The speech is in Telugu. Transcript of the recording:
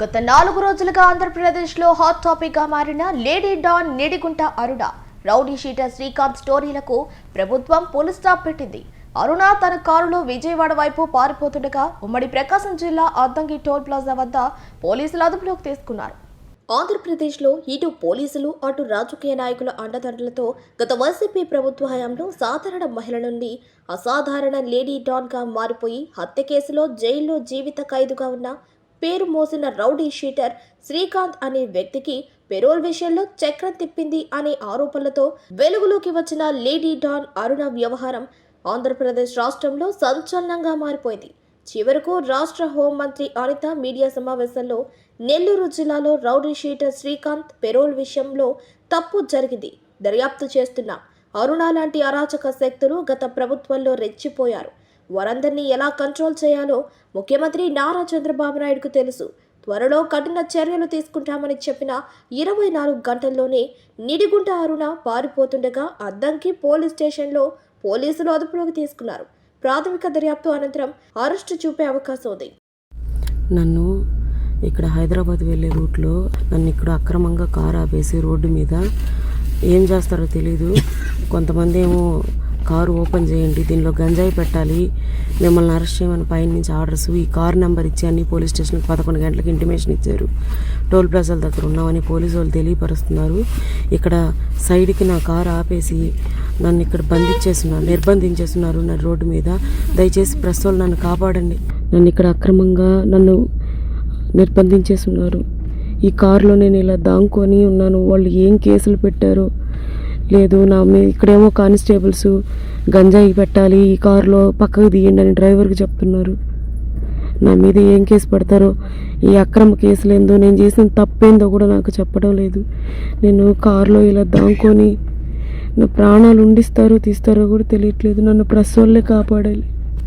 గత నాలుగు రోజులుగా ఆంధ్రప్రదేశ్లో హాట్ టాపిక్గా మారిన lady don Nidigunta Aruna. Rowdy sheeter Srikanth స్టోరీలకు ప్రభుత్వం పులి స్టాప్ పెట్టింది. అరుణ తన కారులో విజయవాడ వైపు పారిపోతుండగా ఉమ్మడి ప్రకాశం జిల్లా అద్దంకి టోల్ ప్లాజా వద్ద పోలీసులు అదుపులోకి తీసుకున్నారు. ఆంధ్రప్రదేశ్లో ఇటు పోలీసులు అటు రాజకీయ నాయకుల అండదండలతో గత వైసీపీ ప్రభుత్వ హయాంలో సాధారణ మహిళ నుండి అసాధారణ లేడీ డాన్గా మారిపోయి హత్య కేసులో జైల్లో జీవిత ఖైదుగా ఉన్న పేరు మోసిన రౌడీ షీటర్ శ్రీకాంత్ అనే వ్యక్తికి పెరోల్ విషయంలో చక్రం తిప్పింది అనే ఆరోపణలతో వెలుగులోకి వచ్చిన లేడీ డాన్ అరుణ వ్యవహారం ఆంధ్రప్రదేశ్ రాష్ట్రంలో సంచలనంగా మారిపోయింది. చివరకు రాష్ట్ర హోంమంత్రి అనిత మీడియా సమావేశంలో నెల్లూరు జిల్లాలో రౌడీ షీటర్ శ్రీకాంత్ పెరోల్ విషయంలో తప్పు జరిగింది. దర్యాప్తు చేస్తున్న అరుణ లాంటి అరాచక శక్తులు గత ప్రభుత్వంలో రెచ్చిపోయారు. వారందరినీ ఎలా కంట్రోల్ చేయాలో ముఖ్యమంత్రి నారా చంద్రబాబు నాయుడుకు తెలుసు. త్వరలో కఠిన చర్యలు తీసుకుంటామని చెప్పిన ఇరవై నాలుగు గంటల్లోనే నిడిగుంట అరుణ పారిపోతుండగా అద్దంకి పోలీస్ స్టేషన్లో పోలీసులు అదుపులోకి తీసుకున్నారు. ప్రాథమిక దర్యాప్తు అనంతరం అరెస్టు చూపే అవకాశం ఉంది. నన్ను ఇక్కడ హైదరాబాద్ వెళ్ళే రూట్లో నన్ను ఇక్కడ అక్రమంగా కారు ఆపేసి రోడ్డు మీద ఏం చేస్తారో తెలీదు. కొంతమంది ఏమో కారు ఓపెన్ చేయండి దీనిలో గంజాయి పెట్టాలి. మిమ్మల్ని అరెస్ట్ చేయమని పైన నుంచి ఆర్డర్స్ ఈ కారు నెంబర్ ఇచ్చి అన్ని పోలీస్ స్టేషన్కి పదకొండు గంటలకు ఇంటిమేషన్ ఇచ్చారు. టోల్ ప్లాజాల దగ్గర ఉన్నామని పోలీసు వాళ్ళు తెలియపరుస్తున్నారు. ఇక్కడ సైడ్కి నా కారు ఆపేసి నన్ను ఇక్కడ బంధించేస్తున్నారు నిర్బంధించేస్తున్నారు నా రోడ్డు మీద. దయచేసి ప్రెస్ వాళ్ళు నన్ను కాపాడండి. నన్ను ఇక్కడ అక్రమంగా నన్ను నిర్బంధించేస్తున్నారు. ఈ కారులో నేను ఇలా దాంకొని ఉన్నాను. వాళ్ళు ఏం కేసులు పెట్టారో లేదు నా మీ ఇక్కడేమో కానిస్టేబుల్స్ గంజాయి పెట్టాలి ఈ కారులో పక్కకు తీయండి అని డ్రైవర్కి చెప్తున్నారు. నా మీద ఏం కేసు పెడతారో ఈ అక్రమ కేసులేందో నేను చేసిన తప్పేందో కూడా నాకు చెప్పడం లేదు. నేను కారులో ఇలా దాంకొని నా ప్రాణాలు ఉండిస్తారో తీస్తారో కూడా తెలియట్లేదు. నన్ను ప్రెస్ వాళ్ళే కాపాడాలి.